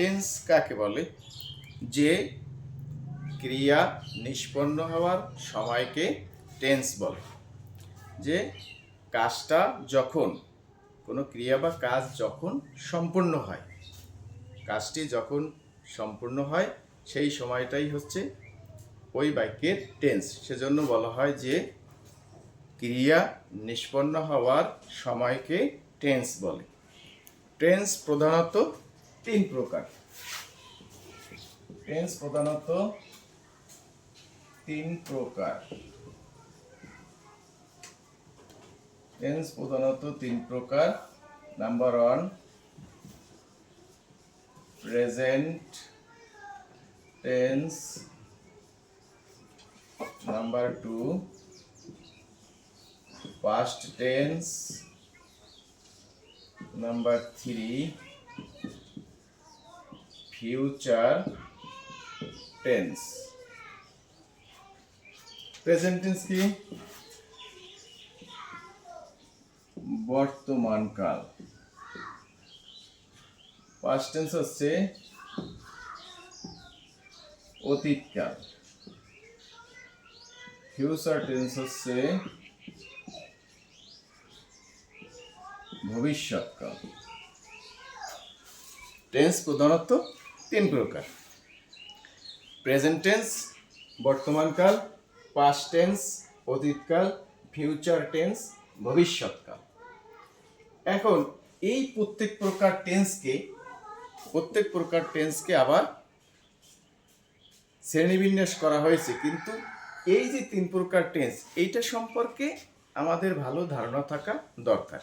Tense কাকে বলে? যে ক্রিয়া নিষ্পন্ন হওয়ার সময়কে টেন্স বলে। যে কাজটা যখন, কোনো ক্রিয়া বা কাজ যখন সম্পূর্ণ হয়, কাজটি যখন সম্পূর্ণ হয়, সেই সময়টাই হচ্ছে ওই বাক্যের টেন্স। সেজন্য বলা হয় যে ক্রিয়া নিষ্পন্ন হওয়ার সময়কে টেন্স বলে। টেন্স প্রধানত তিন প্রকার। টেন্স প্রধানত তিন প্রকার। টেন্স প্রধানত তিন প্রকার। Number one present tense number two past tense. Number 3 future tense. Present tense কি? বর্তমান কাল। পাস্ট টেন্স হচ্ছে অতীতকাল ফিউচার টেন্স হচ্ছে ভবিষ্যৎকাল টেন্স প্রধানত তিন প্রকার। প্রেজেন্ট টেন্স বর্তমানকাল পাস্ট টেন্স অতীতকাল ফিউচার টেন্স ভবিষ্যৎকাল এখন এই প্রত্যেক প্রকার টেন্সকে প্রত্যেক প্রকার টেন্সকে আবার শ্রেণীবিন্যাস করা হয়েছে, কিন্তু এই যে তিন প্রকার টেন্স এইটা সম্পর্কে আমাদের ভালো ধারণা থাকা দরকার।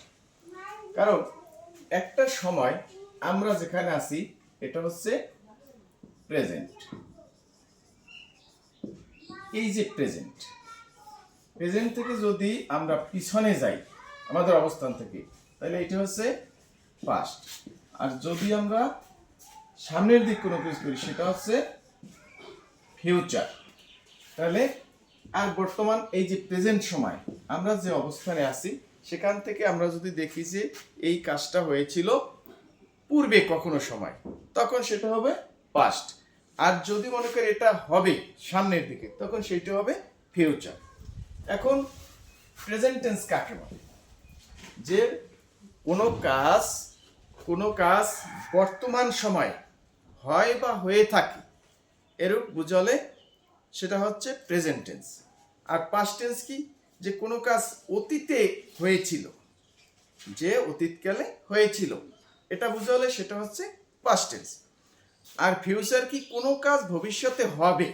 কারণ একটা সময় আমরা যেখানে আছি, এটা হচ্ছে প্রেজেন্ট এই যে প্রেজেন্ট প্রেজেন্ট থেকে যদি আমরা পিছনে যাই, আমাদের অবস্থান থেকে, তাহলে এটা হচ্ছে পাস্ট আর যদি আমরা সামনের দিক কোনো কিছু করি, সেটা হচ্ছে ফিউচার তাহলে, আর বর্তমান এই যে প্রেজেন্ট সময়, আমরা যে অবস্থানে আছি, সেখান থেকে আমরা যদি দেখি যে এই কাজটা হয়েছিল পূর্বে কখনো সময়, তখন সেটা হবে পাস্ট আর যদি মনে করি এটা হবে সামনের দিকে, তখন সেটা হবে ফিউচার এখন প্রেজেন্ট টেন্স কাকে বলে? যে কোনো কাজ কোনো কাজ বর্তমান সময় হয় বা হয়ে থাকে, এরূপ বুঝলে সেটা হচ্ছে প্রেজেন্ট টেন্স আর পাস্ট টেন্স কি? যে কোনো কাজ অতীতে হয়েছিল, যে অতীতকালে হয়েছিল, এটা বুঝালে সেটা হচ্ছে পাস্ট টেন্স আর ফিউচার কি কোনো কাজ ভবিষ্যতে হবে?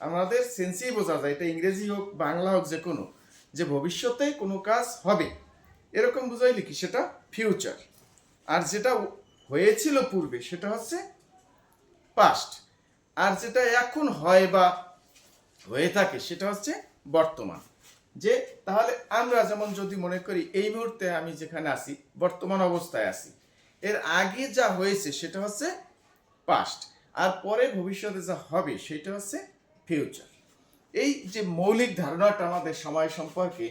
আমাদের সেন্সেই বোঝা যায়, এটা ইংরেজি হোক, বাংলা হোক, যে কোনো, যে ভবিষ্যতে কোনো কাজ হবে। এরকম বুঝাইলে কি সেটা? ফিউচার আর যেটা হয়েছিল পূর্বে, সেটা হচ্ছে পাস্ট আর যেটা এখন হয় বা হয়ে থাকে, সেটা হচ্ছে বর্তমান। যে তাহলে আমরা যেমন যদি মনে করি, এই মুহূর্তে আমি যেখানে আছি, বর্তমান অবস্থায় আছি, এর আগে যা হয়েছে, সেটা হচ্ছে পাস্ট আর পরে ভবিষ্যতে যা হবে, সেটা হচ্ছে ফিউচার এই যে মৌলিক ধারণাটা আমাদের সময় সম্পর্কে,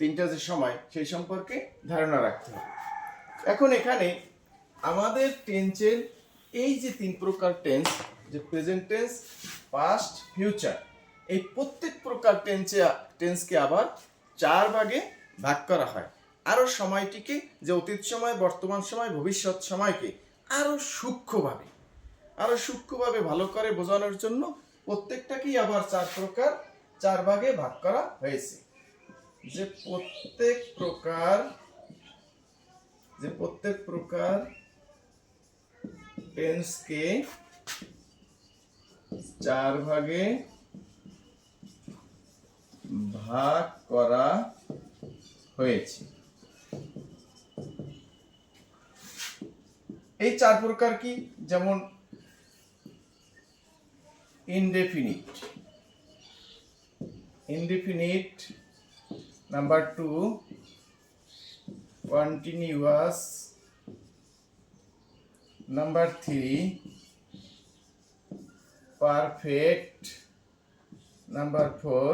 তিনটা যে সময়, সেই সম্পর্কে ধারণা রাখতে হবে। এখন এখানে আমাদের টেন্সের এই যে তিন প্রকার টেন্স যে প্রেজেন্ট টেন্স পাস্ট ফিউচার এই প্রত্যেক প্রকার টেন্সে টেন্সকে আবার চার ভাগে ভাগ করা হয়। আরও সময়টিকে যে অতীত সময়, বর্তমান সময়, ভবিষ্যৎ সময়কে আরও সূক্ষ্মভাবে আরও সূক্ষ্মভাবে ভালো করে বোঝানোর জন্য প্রত্যেকটাকেই আবার চার প্রকার, চার ভাগে ভাগ করা হয়েছে। যে প্রত্যেক প্রকার, যে প্রত্যেক প্রকার টেন্সকে চার ভাগে ভাগ করা হয়েছে। এই চার প্রকার কি? যেমন indefinite indefinite number two continuous number three perfect number four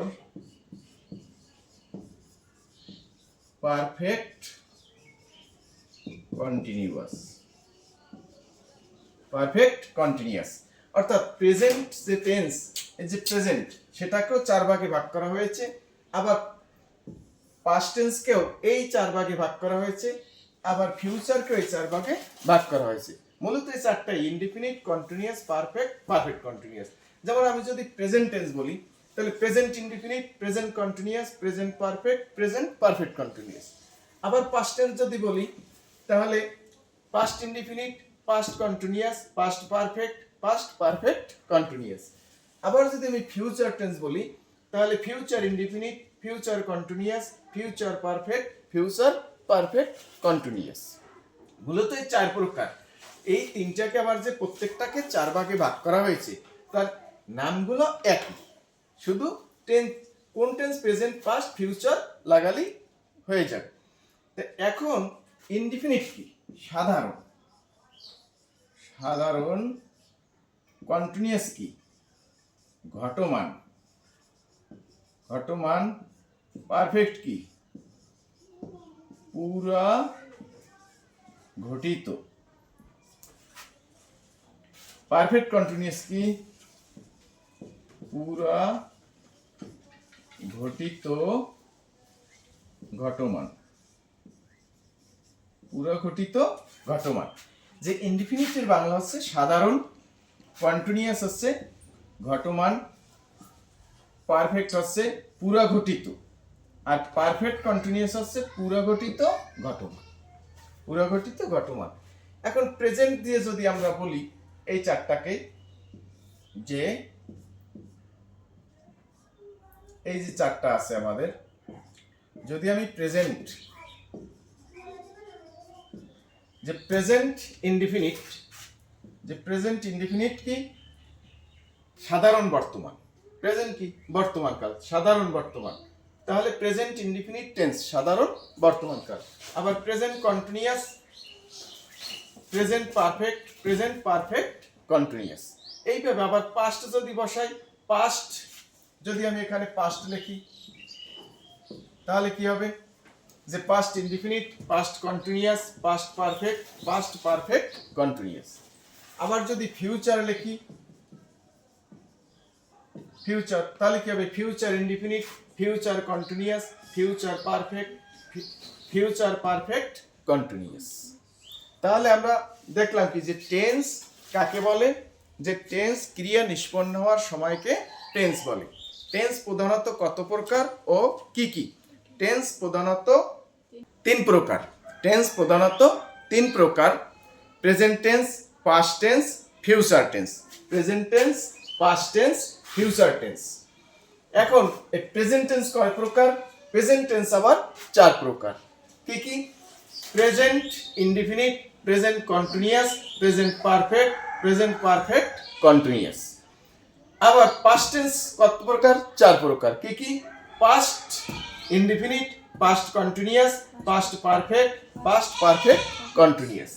perfect continuous perfect continuous অর্থাৎ প্রেজেন্ট যে টেন্স এই যে প্রেজেন্ট সেটাকেও চার ভাগে ভাগ করা হয়েছে। আবার পাস্ট টেন্সকেও এই চার ভাগে ভাগ করা হয়েছে, আবার ফিউচারকেও এই চার ভাগে ভাগ করা হয়েছে। মূলত এই চারটা indefinite continuous perfect perfect continuous যেমন আমি যদি প্রেজেন্ট টেন্স বলি, তাহলে present indefinite present continuous present perfect present perfect continuous আবার পাস্ট টেন্স যদি বলি, তাহলে past indefinite past continuous past perfect past perfect continuous আবার যদি আমি ফিউচার টেন্স বলি, তাহলে future indefinite future continuous future perfect future perfect continuous মূলত এই চার প্রকার। এই তিনটাকে আবার যে প্রত্যেকটাকে চার ভাগে ভাগ করা হয়েছে, তার নামগুলো একই। শুধু টেন্স কোন টেন্স প্রেজেন্ট পাস্ট ফিউচার লাগালেই হয়ে যাবে। তো এখন ইনডিফিনিট কি? সাধারণ। সাধারণ কন্টিনিউয়াস কি? ঘটমান। ঘটমান পারফেক্ট কি? পুরা ঘটিত। পারফেক্ট কন্টিনিউয়াস কি? পুরা ঘটিত ঘটমান। পুরা ঘটিত ঘটমান। যে ইনডিফিনিটের বাংলা হচ্ছে সাধারণ কন্টিনিউয়াস হচ্ছে, ঘটমান পারফেক্ট হচ্ছে, পুরা ঘটিত। আর পারফেক্ট কন্টিনিউয়াস হচ্ছে, পুরা ঘটিত ঘটমান। পুরা ঘটিত ঘটমান। এখন প্রেজেন্ট দিয়ে যদি আমরা বলি, এই চারটাকে যে এই যে চারটা আছে আমাদের, যদি আমি প্রেজেন্ট যে প্রেজেন্ট ইনডিফিনিট যে প্রেজেন্ট ইনডিফিনিট কি? সাধারণ বর্তমান। প্রেজেন্ট কি? বর্তমান কাল। সাধারণ বর্তমান। তাহলে প্রেজেন্ট ইনডিফিনিট টেন্স সাধারণ বর্তমান কাল। আবার present continuous present perfect present perfect continuous এইভাবে আবার পাস্ট যদি বসাই পাস্ট যদি আমি এখানে পাস্ট লিখি, তাহলে কি হবে? যে past indefinite past continuous past perfect past perfect continuous আবার যদি ফিউচার লিখি ফিউচার তাহলে কি হবে? Future indefinite future continuous future perfect future perfect continuous তাহলে আমরা দেখলাম কি যে টেন্স কাকে বলে? যে টেন্স ক্রিয়া নিষ্পন্ন হওয়ার সময়কে টেন্স বলে। টেন্স প্রধানত কত প্রকার ও কি কি? টেন্স প্রধানত তিন প্রকার। টেন্স প্রধানত তিন প্রকার। Present tense past tense future tense present tense past tense future tense এখন এই প্রেজেন্ট টেন্স কয় প্রকার? প্রেজেন্ট টেন্স আবার চার প্রকার। কি কি? Present indefinite present continuous present perfect present perfect continuous আবার পাস্ট টেন্স কত প্রকার? চার প্রকার। কি কি? Past indefinite past continuous past perfect past perfect continuous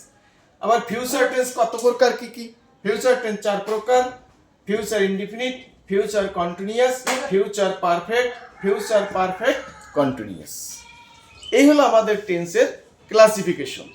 আবার ফিউচার টেন্স কত প্রকার, কি কি? ফিউচার টেন্স চার প্রকার। Future indefinite future continuous future perfect future perfect continuous এই হলো আমাদের টেন্সের ক্লাসিফিকেশন